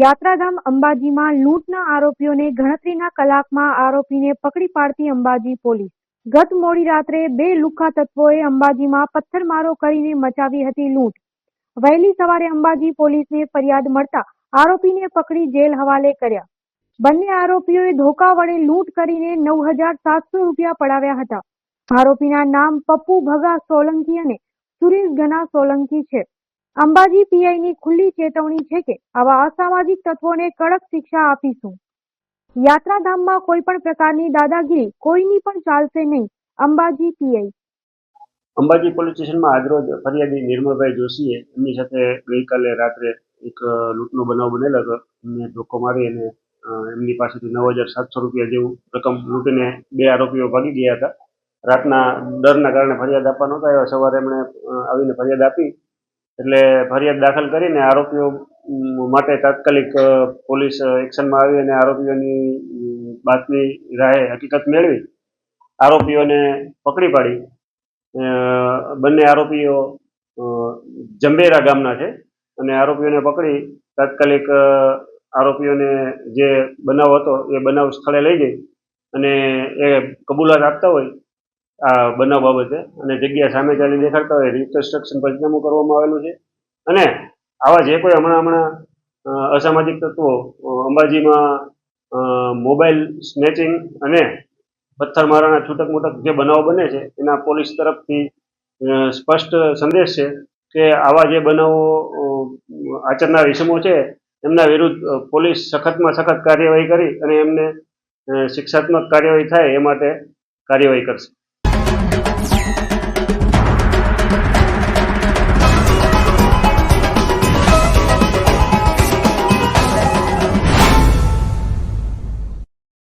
યાત્રાધામ અંબાજીમાં લૂંટના આરોપીઓને ગણતરીના કલાકમાં આરોપીને પકડી પાડતી અંબાજી પોલીસ. ગત મોડી રાત્રે બે લુખ્ખા તત્વોએ અંબાજીમાં પથ્થરમારો કરીને મચાવી હતી લૂંટ. વહેલી સવારે અંબાજી પોલીસને ફરિયાદ મળતા આરોપીને પકડી જેલ હવાલે કર્યા. બંને આરોપીઓએ ધોકા વડે લૂંટ કરીને નવ હજાર સાતસો રૂપિયા પડાવ્યા હતા. આરોપીના નામ પપ્પુ ભગા સોલંકી અને સુરેશ ગના સોલંકી છે. અંબાજી પીઆઈની ખુલ્લી ચેતવણી છે કે આવા અસામાજિક તત્વોને કડક શિક્ષા આપીશું. યાત્રાધામમાં કોઈ પણ પ્રકારની દાદાગીરી કોઈની પણ ચાલશે નહીં. અંબાજી પીઆઈ. અંબાજી પોલીસ સ્ટેશનમાં આજરોજ ફરિયાદી નિર્મળભાઈ જોશીએ એમની સાથે ગઈકાલે રાત્રે એક લૂંટનો બનાવ બનેલો હતો. એમને ધોકો મારી અને એમની પાસેથી નવ હજાર સાતસો રૂપિયા જેવું રકમ લૂંટીને બે આરોપીઓ ભાગી ગયા હતા. રાતના ડરના કારણે ફરિયાદ આપવા નહોતા આવ્યા. સવારે એમણે આવીને ફરિયાદ આપી એટલે ફરિયાદ દાખલ કરીને આરોપીઓ માટે તાત્કાલિક પોલીસ એક્શનમાં આવી અને આરોપીઓની બાતમી રાહે હકીકત મેળવી. આરોપીઓને પકડી પાડી. બંને આરોપીઓ જંબેરા ગામના છે અને આરોપીઓને પકડી તાત્કાલિક આરોપીઓને જે બનાવ હતો એ બનાવ સ્થળે લઈ જઈ અને એ કબૂલાત આપતા હોય આ બનાવ બાબતે અને જગ્યા સામે ચાલી દેખાડતા હોય રિકન્સ્ટ્રક્શન પંચનામું કરવામાં આવેલું છે. અને આવા જે કોઈ હમણાં હમણાં અસામાજિક તત્વો અંબાજીમાં મોબાઈલ સ્નેચિંગ અને પથ્થરમારાના છૂટક મૂટક જે બનાવો બને છે, એના પોલીસ તરફથી સ્પષ્ટ સંદેશ છે કે આવા જે બનાવો આચરનાર ઇસમો છે, એમના વિરુદ્ધ પોલીસ સખતમાં સખત કાર્યવાહી કરી અને એમને શિક્ષાત્મક કાર્યવાહી થાય એ માટે કાર્યવાહી કરશે.